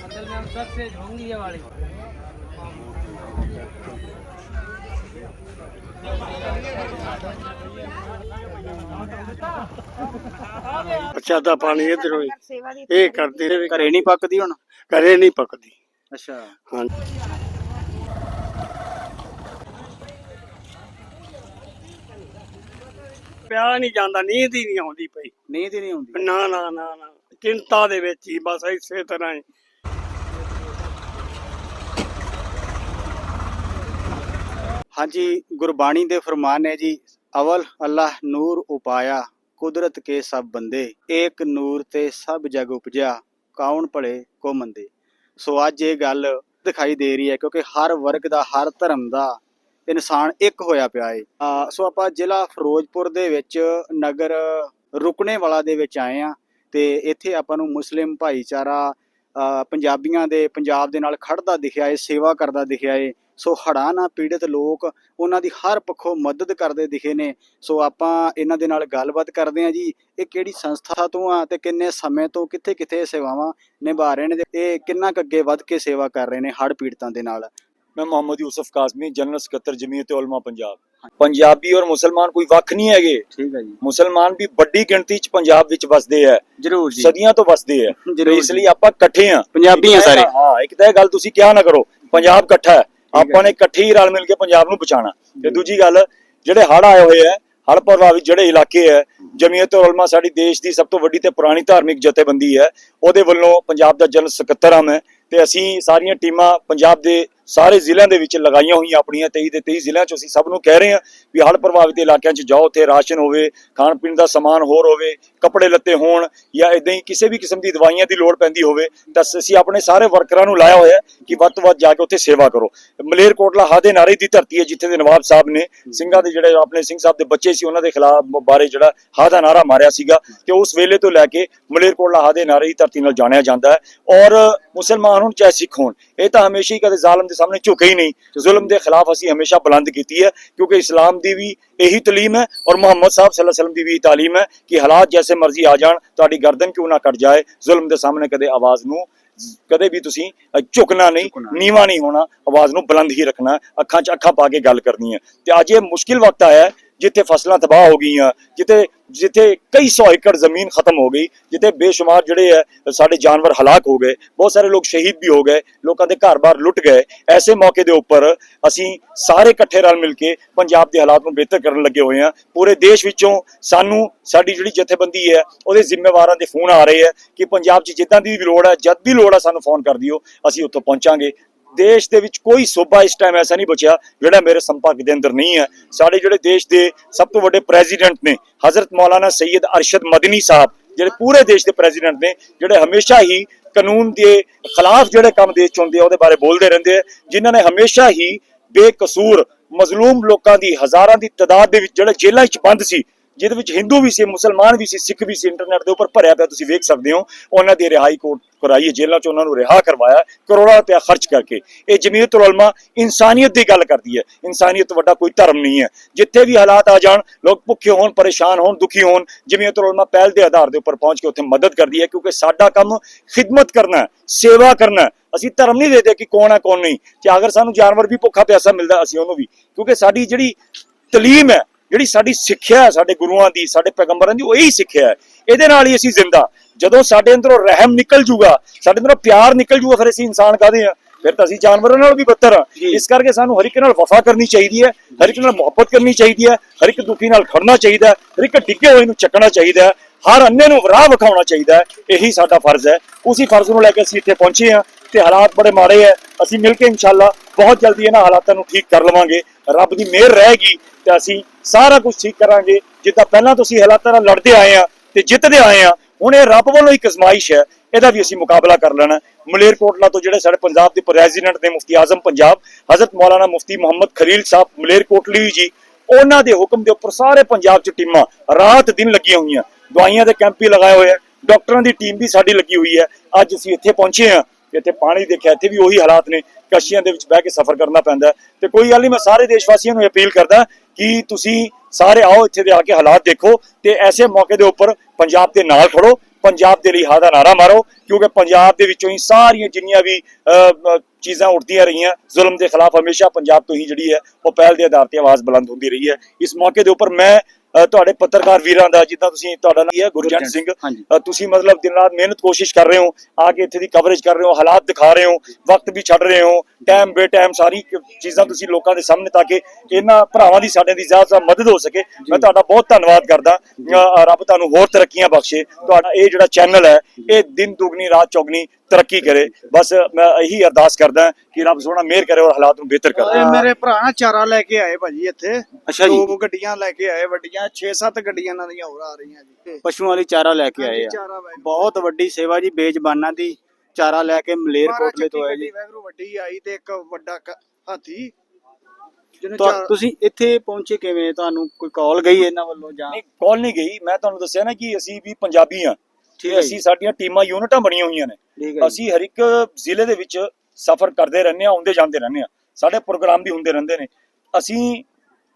मंदिर में हम सबसे होंगी ये वाली ਪ੍ਰਸ਼ਾਦਾ ਪਾਣੀ ਇਧਰੋਂ ਹੀ ਸੇਵਾ ਦੀ ਇਹ ਕਰਦੇ ਰਹੇ ਘਰੇ ਨਹੀਂ ਪੱਕਦੀ ਹੁਣ ਘਰੇ ਨਹੀਂ ਪੱਕਦੀ ਅੱਛਾ ਹਾਂ ਪਿਆ ਨਹੀਂ ਜਾਂਦਾ ਨੀਂਦ ਹੀ ਨਹੀਂ ਆਉਂਦੀ ਪਈ। ਨੀਂਦ ਹੀ ਨਹੀਂ ਆਉਂਦੀ। ਨਾ ਨਾ ਨਾ ਨਾ। ਚਿੰਤਾ ਦੇ ਵਿੱਚ ਹੀ ਬਸ ਇਸੇ ਤਰ੍ਹਾਂ ਹੀ। ਹਾਂਜੀ ਗੁਰਬਾਣੀ ਦੇ ਫਰਮਾਨ ਨੇ ਜੀ ਅਵਲ ਅੱਲਾਹ ਨੂਰ ਉਪਾਇਆ ਕੁਦਰਤ ਕੇ ਸਭ ਬੰਦੇ ਏਕ ਨੂਰ ਤੇ ਸਭ ਜਗ ਉਪਜਿਆ ਕੌਣ ਭਲੇ ਕੋ ਮੰਦੇ। ਸੋ ਅੱਜ ਇਹ ਗੱਲ ਦਿਖਾਈ ਦੇ ਰਹੀ ਹੈ ਕਿਉਂਕਿ ਹਰ ਵਰਗ ਦਾ ਹਰ ਧਰਮ ਦਾ ਇਨਸਾਨ ਇੱਕ ਹੋਇਆ ਪਿਆ ਏ। ਅਹ ਸੋ ਆਪਾਂ ਜ਼ਿਲ੍ਹਾ ਫਿਰੋਜ਼ਪੁਰ ਦੇ ਵਿੱਚ ਨਗਰ ਰੁਕਣੇ ਵਾਲਾ ਦੇ ਵਿੱਚ ਆਏ ਆ ਤੇ ਇੱਥੇ ਆਪਾਂ ਨੂੰ ਮੁਸਲਿਮ ਭਾਈਚਾਰਾ ਪੰਜਾਬੀਆਂ ਦੇ ਪੰਜਾਬ ਦੇ ਨਾਲ ਖੜਦਾ ਦਿਖਿਆ ਏ, ਸੇਵਾ ਕਰਦਾ ਦਿਖਿਆ ਏ। ਸੋ ਹੜ੍ਹਾਂ ਨਾਲ ਪੀੜਿਤ ਲੋਕ ਉਹਨਾਂ ਦੀ ਹਰ ਪੱਖੋਂ ਮਦਦ ਕਰਦੇ ਦਿਖੇ ਨੇ। ਸੋ ਆਪਾਂ ਇਹਨਾਂ ਦੇ ਨਾਲ ਗੱਲਬਾਤ ਕਰਦੇ ਹਾਂ ਜੀ, ਇਹ ਕਿਹੜੀ ਸੰਸਥਾ ਤੋਂ ਆ ਤੇ ਕਿੰਨੇ ਸਮੇਂ ਤੋਂ ਕਿੱਥੇ ਕਿੱਥੇ ਸੇਵਾਵਾਂ ਨਿਭਾ ਰਹੇ ਨੇ ਤੇ ਇਹ ਕਿੰਨਾ ਕੁ ਅੱਗੇ ਵੱਧ ਕੇ ਸੇਵਾ ਕਰ ਰਹੇ ਨੇ ਹੜ੍ਹ ਪੀੜਤਾਂ ਦੇ ਨਾਲ? ਮੈਂ ਮੁਹੰਮਦ ਯੂਸਫ ਕਾਜ਼ਮੀ ਜਨਰਲ ਸਕੱਤਰ ਜਮੀਅਤ ਉਲਮਾ ਪੰਜਾਬ। ਪੰਜਾਬੀ ਔਰ ਮੁਸਲਮਾਨ ਕੋਈ ਵੱਖ ਨਹੀਂ ਹੈਗੇ। ਠੀਕ ਹੈ ਜੀ। ਮੁਸਲਮਾਨ ਵੀ ਵੱਡੀ ਗਿਣਤੀ 'ਚ ਪੰਜਾਬ ਵਿੱਚ ਵਸਦੇ ਆ। ਜਰੂਰ ਜੀ। ਸਦੀਆਂ ਤੋਂ ਵਸਦੇ ਆ। ਇਸ ਲਈ ਆਪਾਂ ਇਕੱਠੇ ਆ। ਪੰਜਾਬੀ ਆ ਸਾਰੇ। ਹਾਂ ਇੱਕ ਤਾਂ ਇਹ ਗੱਲ ਤੁਸੀਂ ਕਿਹਾ ਨਾ ਕਰੋ ਪੰਜਾਬ ਇਕੱਠਾ ਹੈ। ਆਪਾਂ ਨੇ ਇਕੱਠੇ ਹੀ ਰਲ ਮਿਲ ਕੇ ਪੰਜਾਬ ਨੂੰ ਬਚਾਉਣਾ। ਤੇ ਦੂਜੀ ਗੱਲ ਜਿਹੜੇ ਹੜ੍ਹ ਆਏ ਹੋਏ ਆ ਹੜ੍ਹ ਪ੍ਰਭਾਵਿਤ ਜਿਹੜੇ ਇਲਾਕੇ ਹੈ ਜਮੀਅਤ ਉਲਮਾ ਸਾਡੀ ਦੇਸ਼ ਦੀ ਸਭ ਤੋਂ ਵੱਡੀ ਤੇ ਪੁਰਾਣੀ ਧਾਰਮਿਕ ਜਥੇਬੰਦੀ ਹੈ। ਉਹਦੇ ਵੱਲੋਂ ਪੰਜਾਬ ਦਾ ਜਨਰਲ ਸਕੱਤਰ ਹਾਂ ਮੈਂ। ਤੇ ਅਸੀਂ ਸਾਰੀਆਂ ਟੀਮਾਂ ਪੰਜਾਬ ਦੇ ਸਾਰੇ ਜ਼ਿਲ੍ਹਿਆਂ ਦੇ ਵਿੱਚ ਲਗਾਈਆਂ ਹੋਈਆਂ ਆਪਣੀਆਂ 23 ਦੇ 23 ਜ਼ਿਲ੍ਹਿਆਂ 'ਚ ਅਸੀਂ ਸਭ ਨੂੰ ਕਹਿ ਰਹੇ ਹਾਂ ਵੀ ਹੜ੍ਹ ਪ੍ਰਭਾਵਿਤ ਇਲਾਕਿਆਂ 'ਚ ਜਾਓ, ਉੱਥੇ ਰਾਸ਼ਨ ਹੋਵੇ ਖਾਣ ਪੀਣ ਦਾ ਸਮਾਨ ਹੋਰ ਹੋਵੇ, ਕੱਪੜੇ ਲੱਤੇ ਹੋਣ ਜਾਂ ਇਦਾਂ ਹੀ ਕਿਸੇ ਵੀ ਕਿਸਮ ਦੀ ਦਵਾਈਆਂ ਦੀ ਲੋੜ ਪੈਂਦੀ ਹੋਵੇ, ਤਾਂ ਅਸੀਂ ਆਪਣੇ ਸਾਰੇ ਵਰਕਰਾਂ ਨੂੰ ਲਾਇਆ ਹੋਇਆ ਕਿ ਵੱਧ ਤੋਂ ਵੱਧ ਜਾ ਕੇ ਉੱਥੇ ਸੇਵਾ ਕਰੋ। ਮਲੇਰਕੋਟਲਾ ਹਾਦੇ ਨਾਰੇ ਦੀ ਧਰਤੀ ਹੈ ਜਿੱਥੇ ਦੇ ਨਵਾਬ ਸਾਹਿਬ ਨੇ ਸਿੰਘਾਂ ਦੇ ਜਿਹੜੇ ਆਪਣੇ ਸਿੰਘ ਸਾਹਿਬ ਦੇ ਬੱਚੇ ਸੀ, ਉਹਨਾਂ ਦੇ ਖਿਲਾਫ ਬਾਰੇ ਜਿਹੜਾ ਹਾ ਦਾ ਨਾਰਾ ਮਾਰਿਆ ਸੀਗਾ ਤੇ ਉਸ ਵੇਲੇ ਤੋਂ ਲੈ ਕੇ ਮਲੇਰਕੋਟਲਾ ਹਾਦੇ ਨਾਰੇ ਦੀ ਧਰਤੀ ਨਾਲ ਜਾਣਿਆ ਜਾਂਦਾ ਹੈ। ਔਰ ਮੁਸਲਮਾਨ ਹੋਣ ਚਾਹੇ ਸਿੱਖ ਹੋਣ ਇਹ ਤਾਂ ਹਮੇਸ਼ਾ ਹੀ ਕਦੇ ਜ਼ਾਲਮ ਦੇ ਸਾਹਮਣੇ ਝੁਕੇ ਹੀ ਨਹੀਂ ਜ਼ੁਲਮ ਦੇ ਖਿਲਾਫ ਅਸੀਂ ਹਮੇਸ਼ਾ ਬੁਲੰਦ ਕੀਤੀ ਹੈ ਕਿਉਂਕਿ ਇਸਲਾਮ ਦੀ ਵੀ ਇਹੀ ਤਾਲੀਮ ਹੈ ਔਰ ਮੁਹੰਮਦ ਸਾਹਿਬ ਸੱਲੱਲਾਹੁ ਅਲੈहि ਵਸੱਲਮ ਦੀ ਵੀ ਤਾਲੀਮ ਹੈ ਕਿ ਹਾਲਾਤ ਜੈਸੇ ਮਰਜ਼ੀ ਆ ਜਾਣ ਤੁਹਾਡੀ ਗਰਦਨ ਕਿਉਂ ਨਾ ਕੱਟ ਜਾਏ ਜ਼ੁਲਮ ਦੇ ਸਾਹਮਣੇ ਕਦੇ ਆਵਾਜ਼ ਨੂੰ ਕਦੇ ਵੀ ਤੁਸੀਂ ਝੁਕਣਾ ਨਹੀਂ। ਨੀਵਾ ਨਹੀਂ ਹੋਣਾ ਆਵਾਜ਼ ਨੂੰ ਬੁਲੰਦ ਹੀ ਰੱਖਣਾ ਅੱਖਾਂ 'ਚ ਅੱਖਾਂ ਪਾ ਕੇ ਗੱਲ ਕਰਨੀ ਹੈ ਤੇ ਅੱਜ ਇਹ ਮੁਸ਼ਕਿਲ ਵਕਤ ਆਇਆ ਹੈ ਜਿੱਥੇ ਫਸਲਾਂ ਤਬਾਹ ਹੋ ਗਈਆਂ, ਜਿੱਥੇ ਜਿੱਥੇ ਕਈ ਸੌ ਏਕੜ ਜ਼ਮੀਨ ਖਤਮ ਹੋ ਗਈ, ਜਿੱਥੇ ਬੇਸ਼ੁਮਾਰ ਜਿਹੜੇ ਹੈ ਸਾਡੇ ਜਾਨਵਰ ਹਲਾਕ ਹੋ ਗਏ, ਬਹੁਤ ਸਾਰੇ ਲੋਕ ਸ਼ਹੀਦ ਵੀ ਹੋ ਗਏ, ਲੋਕਾਂ ਦੇ ਘਰ-ਬਾਰ ਲੁੱਟ ਗਏ। ਐਸੇ ਮੌਕੇ ਦੇ ਉੱਪਰ ਅਸੀਂ ਸਾਰੇ ਇਕੱਠੇ ਰਲ ਮਿਲ ਕੇ ਪੰਜਾਬ ਦੇ ਹਾਲਾਤ ਨੂੰ ਬਿਹਤਰ ਕਰਨ ਲੱਗੇ ਹੋਏ ਹਾਂ। ਪੂਰੇ ਦੇਸ਼ ਵਿੱਚੋਂ ਸਾਨੂੰ ਸਾਡੀ ਜਿਹੜੀ ਜਥੇਬੰਦੀ ਹੈ, ਉਹਦੇ ਜ਼ਿੰਮੇਵਾਰਾਂ ਦੇ ਫੋਨ ਆ ਰਹੇ ਹੈ ਕਿ ਪੰਜਾਬ 'ਚ ਜਿੱਦਾਂ ਦੀ ਵੀ ਲੋੜ ਹੈ, ਜਦ ਵੀ ਲੋੜ ਹੈ ਸਾਨੂੰ ਫੋਨ ਕਰ ਦਿਓ, ਅਸੀਂ ਉੱਥੋਂ ਪਹੁੰਚਾਂਗੇ। ਦੇਸ਼ ਦੇ ਵਿੱਚ ਕੋਈ ਸੂਬਾ ਇਸ ਟਾਈਮ ਐਸਾ ਨਹੀਂ ਬਚਿਆ ਜਿਹੜਾ ਮੇਰੇ ਸੰਪਰਕ ਦੇ ਅੰਦਰ ਨਹੀਂ ਹੈ। ਸਾਡੇ ਜਿਹੜੇ ਦੇਸ਼ ਦੇ ਸਭ ਤੋਂ ਵੱਡੇ ਪ੍ਰੈਜ਼ੀਡੈਂਟ ਨੇ, ਹਜ਼ਰਤ ਮੌਲਾਨਾ ਸੈਯਦ ਅਰਸ਼ਦ ਮਦਨੀ ਸਾਹਿਬ, ਜਿਹੜੇ ਪੂਰੇ ਦੇਸ਼ ਦੇ ਪ੍ਰੈਜ਼ੀਡੈਂਟ ਨੇ, ਜਿਹੜੇ ਹਮੇਸ਼ਾ ਹੀ ਕਾਨੂੰਨ ਦੇ ਖਿਲਾਫ ਜਿਹੜੇ ਕੰਮ ਦੇਸ਼ ਚ ਹੁੰਦੇ ਆ, ਉਹਦੇ ਬਾਰੇ ਬੋਲਦੇ ਰਹਿੰਦੇ ਆ, ਜਿਨ੍ਹਾਂ ਨੇ ਹਮੇਸ਼ਾ ਹੀ ਬੇਕਸੂਰ, ਮਜ਼ਲੂਮ ਲੋਕਾਂ ਦੀ ਹਜ਼ਾਰਾਂ ਦੀ ਤਾਦਾਦ ਦੇ ਵਿੱਚ ਜਿਹੜੇ ਜੇਲ੍ਹਾਂ 'ਚ ਬੰਦ ਸੀ ਜਿਹਦੇ ਵਿੱਚ ਹਿੰਦੂ ਵੀ ਸੀ, ਮੁਸਲਮਾਨ ਵੀ ਸੀ ਸਿੱਖ ਵੀ ਸੀ ਇੰਟਰਨੈਟ ਦੇ ਉੱਪਰ ਭਰਿਆ ਪਿਆ ਤੁਸੀਂ ਵੇਖ ਸਕਦੇ ਹੋ। ਉਹਨਾਂ ਦੀ ਰਿਹਾਈ ਕੋਰਟ ਕਰਾਈ ਹੈ, ਜੇਲ੍ਹਾਂ 'ਚ ਉਹਨਾਂ ਨੂੰ ਰਿਹਾ ਕਰਵਾਇਆ, ਕਰੋੜਾਂ ਰੁਪਇਆ ਖਰਚ ਕਰਕੇ। ਇਹ ਜਮੀਅਤ ਉਲਮਾ ਇਨਸਾਨੀਅਤ ਦੀ ਗੱਲ ਕਰਦੀ ਹੈ। ਇਨਸਾਨੀਅਤ ਵੱਡਾ ਕੋਈ ਧਰਮ ਨਹੀਂ ਹੈ। ਜਿੱਥੇ ਵੀ ਹਾਲਾਤ ਆ ਜਾਣ, ਲੋਕ ਭੁੱਖੇ ਹੋਣ, ਪਰੇਸ਼ਾਨ ਹੋਣ, ਦੁਖੀ ਹੋਣ ਜਮੀਅਤ ਉਲਮਾ ਪਹਿਲ ਦੇ ਆਧਾਰ ਦੇ ਉੱਪਰ ਪਹੁੰਚ ਕੇ ਉੱਥੇ ਮਦਦ ਕਰਦੀ ਹੈ, ਕਿਉਂਕਿ ਸਾਡਾ ਕੰਮ ਖਿਦਮਤ ਕਰਨਾ ਸੇਵਾ ਕਰਨਾ ਅਸੀਂ ਧਰਮ ਨਹੀਂ ਦੇਦੇ ਕਿ ਕੌਣ ਹੈ ਕੌਣ ਨਹੀਂ। ਤੇ ਅਗਰ ਸਾਨੂੰ ਜਾਨਵਰ ਵੀ ਭੁੱਖਾ ਪਿਆਸਾ ਮਿਲਦਾ, ਅਸੀਂ ਉਹਨੂੰ ਵੀ। ਕਿਉਂਕਿ ਸਾਡੀ ਜਿਹੜੀ ਤਲੀਮ ਹੈ ਜਿਹੜੀ ਸਾਡੀ ਸਿੱਖਿਆ ਹੈ ਸਾਡੇ ਗੁਰੂਆਂ ਦੀ ਸਾਡੇ ਪੈਗੰਬਰਾਂ ਦੀ ਉਹ ਇਹੀ ਸਿੱਖਿਆ ਹੈ। ਇਹਦੇ ਨਾਲ ਹੀ ਅਸੀਂ ਜ਼ਿੰਦਾ। ਜਦੋਂ ਸਾਡੇ ਅੰਦਰੋਂ ਰਹਿਮ ਨਿਕਲ ਜੂਗਾ ਸਾਡੇ ਅੰਦਰੋਂ ਪਿਆਰ ਨਿਕਲ ਜੂਗਾ ਫਿਰ ਅਸੀਂ ਇਨਸਾਨ ਕਾਹਦੇ ਆ ਫਿਰ ਤਾਂ ਅਸੀਂ ਜਾਨਵਰਾਂ ਨਾਲ ਵੀ ਬੱਤਰ ਆ ਇਸ ਕਰਕੇ ਸਾਨੂੰ ਹਰ ਇੱਕ ਨਾਲ ਵਫਾ ਕਰਨੀ ਚਾਹੀਦੀ ਹੈ ਹਰ ਇੱਕ ਨਾਲ ਮੁਹੱਬਤ ਕਰਨੀ ਚਾਹੀਦੀ ਹੈ ਹਰ ਇੱਕ ਦੁਖੀ ਨਾਲ ਖੜਨਾ ਚਾਹੀਦਾ ਹੈ ਹਰ ਇੱਕ ਡਿੱਗੇ ਹੋਏ ਨੂੰ ਚੱਕਣਾ ਚਾਹੀਦਾ ਹੈ ਹਰ ਅੰਨੇ ਨੂੰ ਰਾਹ ਵਿਖਾਉਣਾ ਚਾਹੀਦਾ ਹੈ। ਇਹੀ ਸਾਡਾ ਫਰਜ਼ ਹੈ। ਉਸੇ ਫਰਜ਼ ਨੂੰ ਲੈ ਕੇ ਅਸੀਂ ਇੱਥੇ ਪਹੁੰਚੇ ਹਾਂ ਤੇ ਹਾਲਾਤ ਬੜੇ ਮਾੜੇ ਹੈ। ਅਸੀਂ ਮਿਲ ਕੇ ਇਨਸ਼ਾਅੱਲਾ ਬਹੁਤ ਜਲਦੀ ਇਹਨਾਂ ਹਾਲਾਤਾਂ ਨੂੰ ਠੀਕ ਕਰ ਲਵਾਂਗੇ। ਰੱਬ ਦੀ ਮਿਹਰ ਰਹੇਗੀ ਤੇ ਅਸੀਂ ਸਾਰਾ ਕੁਝ ਠੀਕ ਕਰਾਂਗੇ। ਜਿੱਦਾਂ ਪਹਿਲਾਂ ਤੁਸੀਂ ਹਾਲਾਤਾਂ ਨਾਲ ਲੜਦੇ ਆਏ ਆ ਤੇ ਜਿੱਤਦੇ ਆਏ ਆ, ਹੁਣ ਇਹ ਰੱਬ ਵੱਲੋਂ ਇੱਕ ਅਜ਼ਮਾਇਸ਼ ਹੈ, ਇਹਦਾ ਵੀ ਅਸੀਂ ਮੁਕਾਬਲਾ ਕਰ ਲੈਣਾ। ਮਲੇਰਕੋਟਲਾ ਤੋਂ ਜਿਹੜੇ ਸਾਡੇ ਪੰਜਾਬ ਦੇ ਪ੍ਰੈਜ਼ੀਡੈਂਟ ਨੇ, ਮੁਫਤੀ ਆਜ਼ਮ ਪੰਜਾਬ, ਹਜ਼ਰਤ ਮੌਲਾਨਾ ਮੁਫਤੀ ਮੁਹੰਮਦ ਖਲੀਲ ਸਾਹਿਬ ਮਲੇਰਕੋਟਲੀ ਜੀ, ਉਹਨਾਂ ਦੇ ਹੁਕਮ ਦੇ ਉੱਪਰ ਸਾਰੇ ਪੰਜਾਬ 'ਚ ਟੀਮਾਂ ਰਾਤ ਦਿਨ ਲੱਗੀਆਂ ਹੋਈਆਂ। ਦਵਾਈਆਂ ਦੇ ਕੈਂਪ ਵੀ ਲਗਾਏ ਹੋਏ ਆ, ਡਾਕਟਰਾਂ ਦੀ ਟੀਮ ਵੀ ਸਾਡੀ ਲੱਗੀ ਹੋਈ ਹੈ। ਅੱਜ ਅਸੀਂ ਇੱਥੇ ਪਹੁੰਚੇ ਹਾਂ ਇੱਥੇ ਪਾਣੀ ਦੇਖਿਆ ਇੱਥੇ ਵੀ ਉਹੀ ਹਾਲਾਤ ਨੇ ਕਸ਼ੀਆਂ ਦੇ ਵਿੱਚ ਬਹਿ ਕੇ ਸਫ਼ਰ ਕਰਨਾ ਪੈਂਦਾ ਤੇ ਕੋਈ ਗੱਲ ਨਹੀਂ ਮੈਂ ਸਾਰੇ ਦੇਸ਼ ਵਾਸੀਆਂ ਨੂੰ ਅਪੀਲ ਕਰਦਾ ਕਿ ਤੁਸੀਂ ਸਾਰੇ ਆਓ ਇੱਥੇ ਦੇ ਆ ਕੇ ਹਾਲਾਤ ਦੇਖੋ ਤੇ ਐਸੇ ਮੌਕੇ ਦੇ ਉੱਪਰ ਪੰਜਾਬ ਦੇ ਨਾਲ ਖੜੋ ਪੰਜਾਬ ਦੇ ਲਈ ਹਾ ਦਾ ਨਾਰਾ ਮਾਰੋ ਕਿਉਂਕਿ ਪੰਜਾਬ ਦੇ ਵਿੱਚੋਂ ਹੀ ਸਾਰੀਆਂ ਜਿੰਨੀਆਂ ਵੀ ਅਹ, ਚੀਜ਼ਾਂ ਉੱਠਦੀਆਂ ਰਹੀਆਂ ਜ਼ੁਲਮ ਦੇ ਖਿਲਾਫ ਹਮੇਸ਼ਾ ਪੰਜਾਬ ਤੋਂ ਹੀ ਜਿਹੜੀ ਹੈ ਉਹ ਪਹਿਲ ਦੇ ਆਧਾਰ ਤੇ ਆਵਾਜ਼ ਬੁਲੰਦ ਹੁੰਦੀ ਰਹੀ ਹੈ। ਇਸ ਮੌਕੇ ਦੇ ਉੱਪਰ ਮੈਂ ਤੁਹਾਡੇ ਪੱਤਰਕਾਰ ਵੀਰਾਂ ਦਾ ਜਿੱਦਾਂ ਤੁਸੀਂ ਤੁਹਾਡਾ ਨਾਮ ਹੈ ਗੁਰਜੰਟ ਸਿੰਘ। ਤੁਸੀਂ ਮਤਲਬ ਦਿਨ ਰਾਤ ਮਿਹਨਤ ਕੋਸ਼ਿਸ਼ ਕਰ ਰਹੇ ਹੋ ਆ ਕੇ ਇੱਥੇ ਦੀ ਕਵਰੇਜ ਕਰ ਰਹੇ ਹੋ ਹਾਲਾਤ ਦਿਖਾ ਰਹੇ ਹੋ ਵਕਤ ਵੀ ਛੱਡ ਰਹੇ ਹੋ ਟਾਈਮ ਬੇ ਟਾਈਮ ਸਾਰੀ ਚੀਜ਼ਾਂ ਤੁਸੀਂ ਲੋਕਾਂ ਦੇ ਸਾਹਮਣੇ ਤਾਂ ਕਿ ਇਹਨਾਂ ਭਰਾਵਾਂ ਦੀ ਸਾਡੇ ਦੀ ਜ਼ਿਆਦਾ ਮਦਦ ਹੋ ਸਕੇ। ਮੈਂ ਤੁਹਾਡਾ ਬਹੁਤ ਧੰਨਵਾਦ ਕਰਦਾ। ਰੱਬ ਤੁਹਾਨੂੰ ਹੋਰ ਤਰੱਕੀਆਂ ਬਖਸ਼ੇ। ਤੁਹਾਡਾ ਇਹ ਜਿਹੜਾ ਚੈਨਲ ਹੈ ਇਹ ਦਿਨ ਦੁਗਣੀ ਰਾਤ ਚੌਗਣੀ ਤਰੱਕੀ ਕਰੇ। ਬਸ ਮੈਂ ਇਹੀ ਅਰਦਾਸ ਕਰਦਾ ਕਿ ਰੱਬ ਸੋਹਣਾ ਮਿਹਰ ਕਰੇ ਔਰ ਹਾਲਾਤ ਨੂੰ ਬਿਹਤਰ ਕਰੇ। ਮੇਰੇ ਭਰਾ ਨਾ ਚਾਰਾ ਲੈ ਕੇ ਆਏ ਭਾਜੀ ਇੱਥੇ। ਅੱਛਾ ਜੀ। ਦੋ ਗੱਡੀਆਂ ਲੈ ਕੇ ਆਏ ਵੱਡੀਆਂ 6-7 ਗੱਡੀਆਂ ਇਹਨਾਂ ਦੀਆਂ ਹੋਰ ਆ ਰਹੀਆਂ ਜੀ। ਪਸ਼ੂਆਂ ਲਈ ਚਾਰਾ ਲੈ ਕੇ ਆਏ ਆ। ਬਹੁਤ ਵੱਡੀ ਸੇਵਾ ਜੀ ਬੇਜ਼ਬਾਨਾਂ ਦੀ ਚਾਰਾ ਲੈ ਕੇ ਮਲੇਰਕੋਟਲੇ ਤੋਂ ਆਏ ਜੀ। ਵੈਗਰੂ ਵੱਡੀ ਆਈ ਤੇ ਇੱਕ ਵੱਡਾ ਹਾਥੀ ਤੁਸੀਂ ਇੱਥੇ ਪਹੁੰਚੇ ਕਿਵੇਂ? ਤੁਹਾਨੂੰ ਕੋਈ ਕਾਲ ਗਈ ਇਹਨਾਂ ਵੱਲੋਂ ਜਾਂ ਨਹੀਂ ਕਾਲ ਨਹੀਂ ਗਈ। ਮੈਂ ਤੁਹਾਨੂੰ ਦੱਸਿਆ ਨਾ ਕਿ ਅਸੀਂ ਵੀ ਪੰਜਾਬੀ ਹਾਂ। ਠੀਕ ਅਸੀਂ ਸਾਡੀਆਂ ਟੀਮਾਂ ਯੂਨਿਟਾਂ ਬਣੀਆਂ ਹੋਈਆਂ ਨੇ। ਠੀਕ ਹੈ ਜੀ। ਅਸੀਂ ਹਰ ਇੱਕ ਜ਼ਿਲ੍ਹੇ ਦੇ ਵਿੱਚ ਸਫ਼ਰ ਕਰਦੇ ਰਹਿੰਦੇ ਆ ਆਉਂਦੇ ਜਾਂਦੇ ਰਹਿੰਦੇ ਆ ਸਾਡੇ ਪ੍ਰੋਗਰਾਮ ਵੀ ਹੁੰਦੇ ਰਹਿੰਦੇ ਨੇ। ਅਸੀਂ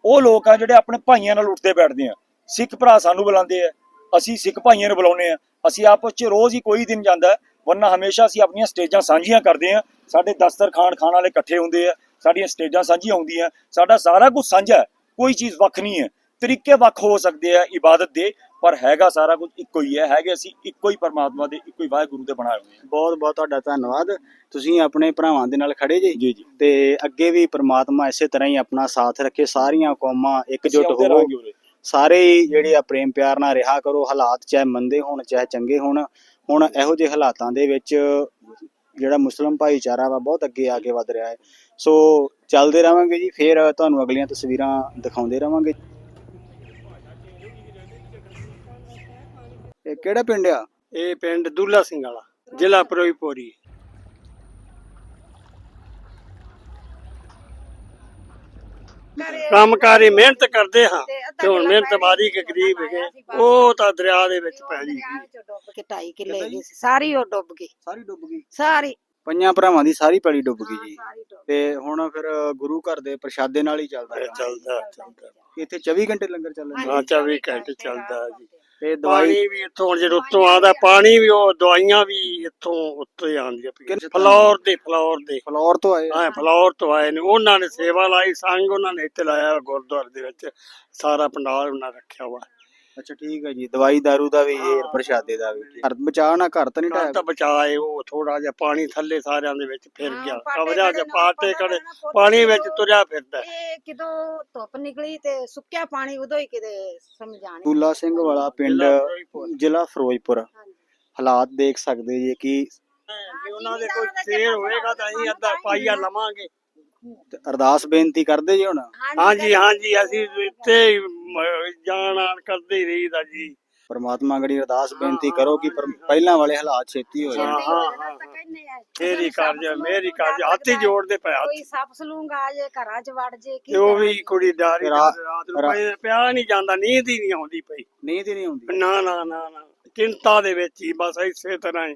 ਉਹ ਲੋਕ ਆ ਜਿਹੜੇ ਆਪਣੇ ਭਾਈਆਂ ਨਾਲ ਉੱਠਦੇ ਬੈਠਦੇ ਆ ਸਿੱਖ ਭਰਾ ਸਾਨੂੰ ਬੁਲਾਉਂਦੇ ਆ। ਅਸੀਂ ਸਿੱਖ ਭਾਈਆਂ ਨੂੰ ਬੁਲਾਉਂਦੇ ਆ ਅਸੀਂ ਆਪਸ 'ਚ ਰੋਜ਼ ਹੀ ਕੋਈ ਦਿਨ ਜਾਂਦਾ ਹੈ, ਵਰਨਾ ਹਮੇਸ਼ਾ ਅਸੀਂ ਆਪਣੀਆਂ ਸਟੇਜਾਂ ਸਾਂਝੀਆਂ ਕਰਦੇ ਆ ਸਾਡੇ ਦਸਤਰਖਾਨ ਖਾਣ ਵਾਲੇ ਇਕੱਠੇ ਹੁੰਦੇ ਆ। ਸਾਡੀਆਂ ਸਟੇਜਾਂ ਸਾਂਝੀਆਂ ਹੁੰਦੀਆਂ। ਸਾਡਾ ਸਾਰਾ ਕੁਝ ਸਾਂਝਾ ਹੈ। ਕੋਈ ਚੀਜ਼ ਵੱਖ ਨਹੀਂ ਹੈ। ਤਰੀਕੇ ਵੱਖ ਹੋ ਸਕਦੇ ਆ ਇਬਾਦਤ ਦੇ। ਪਰ ਹੈਗਾ ਸਾਰਾ ਕੁਝ ਇੱਕੋ ਹੀ ਹੈ ਹੈਗੇ ਅਸੀਂ ਇੱਕੋ ਹੀ ਪਰਮਾਤਮਾ ਦੇ ਇੱਕੋ ਹੀ ਵਾਹਿਗੁਰੂ ਦੇ ਬਣਾਏ ਹੋਏ ਹਾਂ। ਬਹੁਤ ਬਹੁਤ ਤੁਹਾਡਾ ਧੰਨਵਾਦ। ਤੁਸੀਂ ਆਪਣੇ ਭਰਾਵਾਂ ਦੇ ਨਾਲ ਖੜੇ ਜੀ ਤੇ ਅੱਗੇ ਵੀ ਪ੍ਰਮਾਤਮਾ ਇਸੇ ਤਰ੍ਹਾਂ ਹੀ ਆਪਣਾ ਸਾਥ ਰੱਖੇ ਸਾਰੀਆਂ ਕੌਮਾਂ ਇਕਜੁੱਟ ਹੋਵੋ। ਸਾਰੇ ਜਿਹੜੇ ਆ ਪ੍ਰੇਮ ਪਿਆਰ ਨਾਲ ਰਿਹਾ ਕਰੋ ਹਾਲਾਤ ਚਾਹੇ ਮੰਦੇ ਹੋਣ ਚਾਹੇ ਚੰਗੇ ਹੋਣ ਹੁਣ ਇਹੋ ਜਿਹੇ ਹਾਲਾਤਾਂ ਦੇ ਵਿੱਚ ਜਿਹੜਾ ਮੁਸਲਮ ਭਾਈਚਾਰਾ ਵਾ ਬਹੁਤ ਅੱਗੇ ਆ ਕੇ ਵਧ ਰਿਹਾ ਹੈ। ਸੋ ਚੱਲਦੇ ਰਵਾਂਗੇ ਜੀ ਫਿਰ ਤੁਹਾਨੂੰ ਅਗਲੀਆਂ ਤਸਵੀਰਾਂ ਦਿਖਾਉਂਦੇ ਰਵਾਂਗੇ ਇਹ ਕਿਹੜਾ ਪਿੰਡ ਆ? ਇਹ ਪਿੰਡ ਦੁੱਲਾ ਸਿੰਘ ਵਾਲਾ ਜ਼ਿਲ੍ਹਾ ਫਿਰੋਜ਼ਪੁਰੀ ਕੰਮਕਾਰੀ ਮਿਹਨਤ ਕਰਦੇ ਹਾਂ ਤੇ ਹੁਣ ਮਿਹਨਤ ਮਾਰੀ ਕੇ ਗਰੀਬ ਹੈਗੇ ਉਹ ਤਾਂ ਦਰਿਆ ਦੇ ਵਿੱਚ ਪੈ ਗਈ। ਡੁੱਬ ਕੇ ਢਾਈ ਕਿੱਲੇ ਗਈ ਸੀ ਸਾਰੀ ਉਹ ਡੁੱਬ ਗਈ। ਸਾਰੀ ਡੁੱਬ ਗਈ। ਸਾਰੀ। ਪੰਜਾਂ ਭਰਾਵਾਂ ਦੀ ਸਾਰੀ ਪੈਲੀ ਡੁੱਬ ਗਈ ਜੀ। ਤੇ ਹੁਣ ਫਿਰ ਗੁਰੂ ਘਰ ਦੇ ਪ੍ਰਸ਼ਾਦੇ ਨਾਲ ਹੀ ਚੱਲਦਾ ਚੱਲਦਾ ਚੱਲਦਾ। ਇੱਥੇ 24 ਘੰਟੇ ਲੰਗਰ ਚੱਲਦਾ। ਹਾਂ 24 ਘੰਟੇ ਚੱਲਦਾ ਜੀ। ਤੇ ਦਵਾਈ ਪਾਣੀ ਵੀ ਇੱਥੋਂ ਹੁਣ ਜਦੋਂ ਉੱਤੋਂ ਆਦਾ ਪਾਣੀ ਵੀ ਉਹ ਦਵਾਈਆਂ ਵੀ ਇੱਥੋਂ ਉੱਤੇ ਆਉਂਦੀਆਂ ਪਈਆਂ। ਫਲੋਰ ਦੇ ਫਲੋਰ ਦੇ। ਫਲੋਰ ਤੋਂ ਆਏ ਹਾਂ ਫਲੋਰ ਤੋਂ ਆਏ ਨੇ। ਉਹਨਾਂ ਨੇ ਸੇਵਾ ਲਾਈ ਸੰਗ ਉਹਨਾਂ ਨੇ ਇੱਥੇ ਲਾਇਆ ਗੁਰਦੁਆਰੇ ਦੇ ਵਿੱਚ। ਸਾਰਾ ਪੰਡਾਲ ਉਹਨਾਂ ਰੱਖਿਆ ਵਾ ਅੱਛਾ ਠੀਕ ਹੈ ਜੀ। ਦਵਾਈ ਦਾਰੂ ਦਾ ਵੀ ਇਹ ਪ੍ਰਸ਼ਾਦੇ ਦਾ ਵੀ ਘਰ ਬਚਾਣਾ ਘਰ ਤਾਂ ਨਹੀਂ ਘਰ ਢਾਇਆ ਤਾਂ ਬਚਾਏ ਉਹ ਥੋੜਾ ਜਿਹਾ ਪਾਣੀ ਥੱਲੇ ਸਾਰਿਆਂ ਦੇ ਵਿੱਚ ਫਿਰ ਹਾਂ, ਗਿਆ। ਪਾਟੇ 'ਚ ਨਾ, ਆਪਾਂ ਖੜੇ ਨਾ ਪੁੱਤ। ਪਾਣੀ ਵਿੱਚ ਤੁਰਿਆ ਫਿਰਦਾ। ਇਹ ਕਿਦੋਂ ਧੁੱਪ ਨਿਕਲੀ ਤੇ ਸੁੱਕਿਆ ਪਾਣੀ ਉਦੋਂ ਹੀ ਕਿਤੇ ਸਮਝਾਣੀ ਦੂਲਾ ਸਿੰਘ ਵਾਲਾ ਪਿੰਡ ਜ਼ਿਲ੍ਹਾ ਫਿਰੋਜ਼ਪੁਰ। ਜ਼ਿਲ੍ਹਾ ਫਿਰੋਜ਼ਪੁਰ। ਹਾਂਜੀ। ਹਾਲਾਤ ਦੇਖ ਸਕਦੇ ਜੀ ਕਿ ਜੇ ਉਹਨਾਂ ਦੇ ਕੋਈ ਸ਼ੇਰ ਹੋਏਗਾ ਤਾਂ ਅਸੀਂ ਅੱਧਾ ਪਾਈਆ ਲਵਾਂਗੇ। ਤੇ ਅਰਦਾਸ ਬੇਨਤੀ ਕਰਦੇ ਜੀ ਹੁਣ? ਹਾਂਜੀ ਹਾਂਜੀ ਅਸੀਂ ਇੱਥੇ ਹੀ ਮ- ਜਾਣ ਆਣ ਕਰਦੇ ਹੀ ਰਹੀਦਾ ਜੀ। ਪਰਮਾਤਮਾ ਗੜੀ ਅਰਦਾਸ ਬੇਨਤੀ ਕਰੋ ਕਿ ਪਰ- ਪਹਿਲਾਂ ਵਾਲੇ ਹਾਲਾਤ ਛੇਤੀ ਹੋ ਜਾਣ। ਹਾਂ, ਹਾਂ, ਮੇਰੀ ਕਾਰਜ ਮੇਰੀ ਕਾਰਜ ਹੱਥ ਜੋੜਦੇ ਪਏ ਹੱਥ। ਕੋਈ ਸੱਪ ਸਲੂੰਗ ਆ ਜੇ ਘਰਾਂ 'ਚ ਵੜ ਜੇ ਕੀ ਤੇ ਉਹ? ਵੀ ਕੁੜੀ ਡਾਰੀ ਰਾ- ਰਾਤ ਨੂੰ ਰਾ- ਪਿਆ ਨਹੀਂ ਜਾਂਦਾ ਨੀਂਦ ਹੀ ਨਹੀਂ ਆਉਂਦੀ ਪਈ। ਨੀਂਦ ਹੀ ਨਹੀਂ ਆਉਂਦੀ। ਨਾ ਨਾ ਨਾ ਨਾ। ਚਿੰਤਾ ਦੇ ਵਿੱਚ ਹੀ ਬਸ ਇਸੇ ਤਰ੍ਹਾਂ ਹੀ।